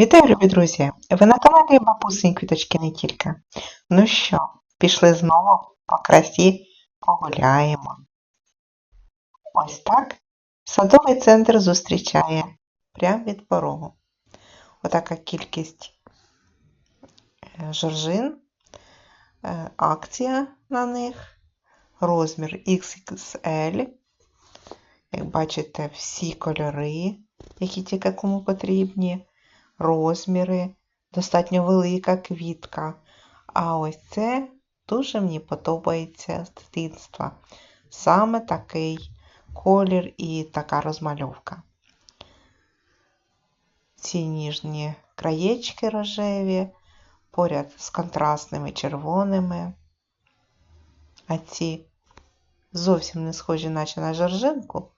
Вітаю, любі друзі! Ви на каналі Бабусині Квіточки не тільки. Ну що, пішли знову по красі погуляємо. Ось так садовий центр зустрічає прямо від порогу. Отака кількість е, жоржин, е, акція на них, розмір XXL. Як бачите, всі кольори, які тільки кому потрібні розміри, достатньо велика квітка. А ось це дуже мені подобається з дитинства. Саме такий колір і така розмальовка. Ці ніжні краєчки рожеві, поряд з контрастними червоними. А ці зовсім не схожі, наче на жоржинку,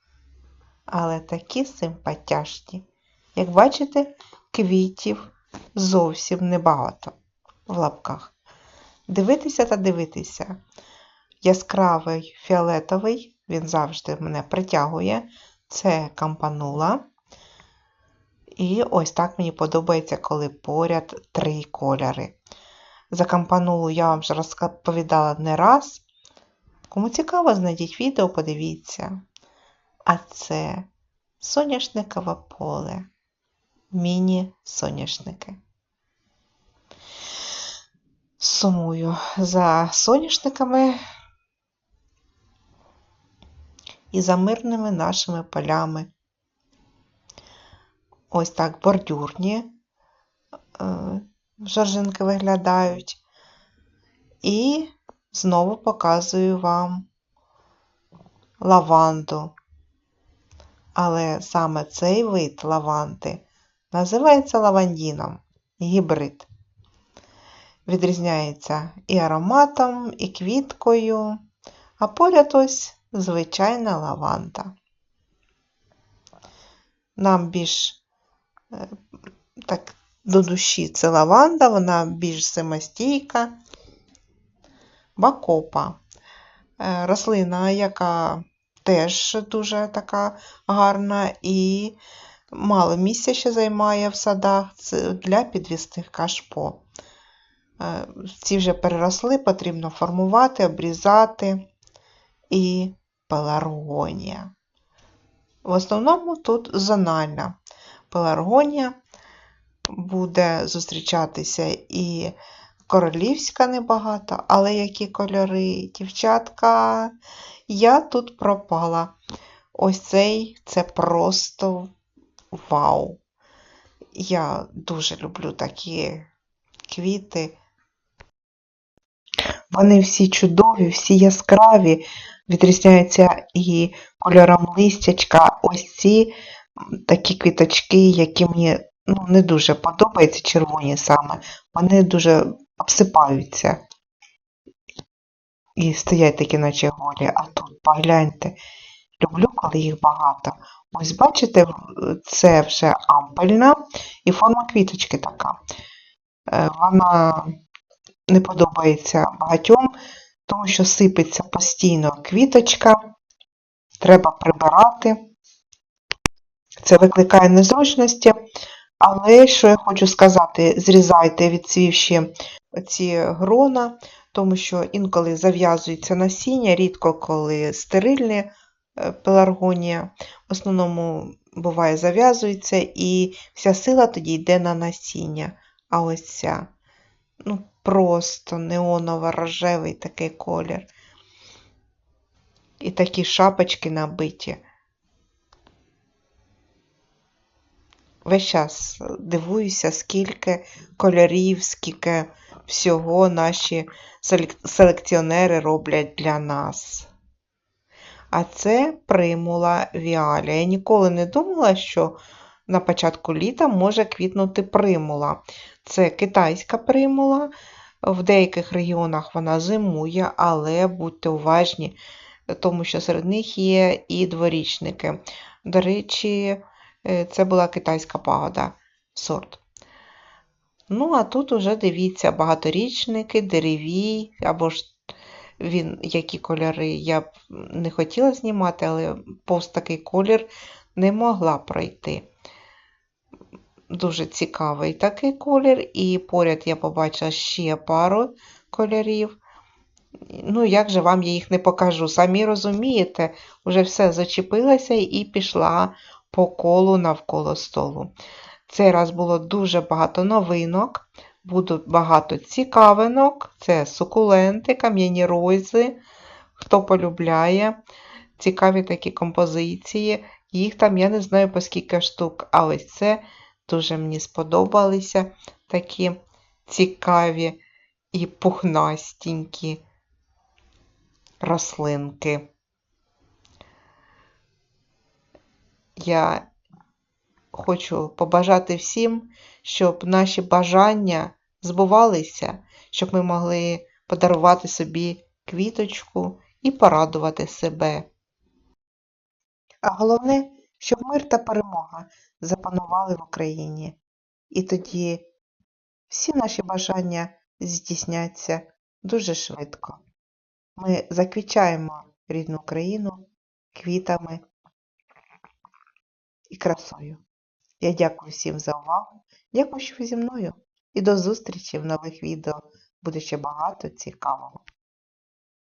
але такі симпатяшні. Як бачите, квітів зовсім небагато в лапках. Дивитися та дивитися. Яскравий фіолетовий, він завжди мене притягує. Це кампанула. І ось так мені подобається, коли поряд три кольори. За кампанулу я вам вже розповідала не раз. Кому цікаво, знайдіть відео, подивіться. А це соняшникове поле міні-соняшники. Сумую за соняшниками і за мирними нашими полями. Ось так бордюрні е, жоржинки виглядають. І знову показую вам лаванду. Але саме цей вид лаванди Називається лавандіном гібрид. Відрізняється і ароматом, і квіткою, а поряд ось звичайна лаванда. Нам більш е, так, до душі це лаванда, вона більш зимостійка. Бакопа. Е, рослина, яка теж дуже така гарна і мало місця ще займає в садах для підвісних кашпо. Е, ці вже переросли, потрібно формувати, обрізати і пеларгонія. В основному тут зональна пеларгонія буде зустрічатися і королівська небагато, але які кольори, дівчатка, я тут пропала. Ось цей це просто Вау! Я дуже люблю такі квіти. Вони всі чудові, всі яскраві, відрізняються і кольором листячка. Ось ці такі квіточки, які мені ну, не дуже подобаються, червоні саме, вони дуже обсипаються. І стоять такі, наче голі. А тут погляньте, люблю, коли їх багато. Ось, бачите, це вже ампельна і форма квіточки така. Е, вона не подобається багатьом, тому що сипеться постійно квіточка, треба прибирати. Це викликає незручності, але що я хочу сказати, зрізайте відсвівші ці грона, тому що інколи зав'язується насіння, рідко коли стерильні. Е, пеларгонія. В основному буває зав'язується, і вся сила тоді йде на насіння. А ось ця, ну, просто неоново-рожевий такий колір. І такі шапочки набиті. Весь час дивуюся, скільки кольорів, скільки всього наші селекціонери роблять для нас. А це примула віаля. Я ніколи не думала, що на початку літа може квітнути примула. Це китайська примула. В деяких регіонах вона зимує, але будьте уважні, тому що серед них є і дворічники. До речі, е, це була китайська пагода сорт. Ну, а тут уже дивіться, багаторічники, дереві або ж він, які кольори я б не хотіла знімати, але повз такий колір не могла пройти. дуже цікавий такий колір, і поряд я побачила ще пару кольорів. Ну, як же вам я їх не покажу? Самі розумієте, вже все зачепилася і пішла по колу навколо столу. Цей раз було дуже багато новинок, будуть багато цікавинок. Це сукуленти, кам'яні рози. Хто полюбляє цікаві такі композиції. Їх там я не знаю по скільки штук, а ось це дуже мені сподобалися такі цікаві і пухнастенькі рослинки. Я хочу побажати всім, щоб наші бажання збувалися, щоб ми могли подарувати собі квіточку і порадувати себе. А головне, щоб мир та перемога запанували в Україні. І тоді всі наші бажання здійсняться дуже швидко. Ми заквічаємо рідну Україну квітами і красою. Я дякую всім за увагу. Дякую, що ви зі мною. І до зустрічі в нових відео. Буде ще багато цікавого.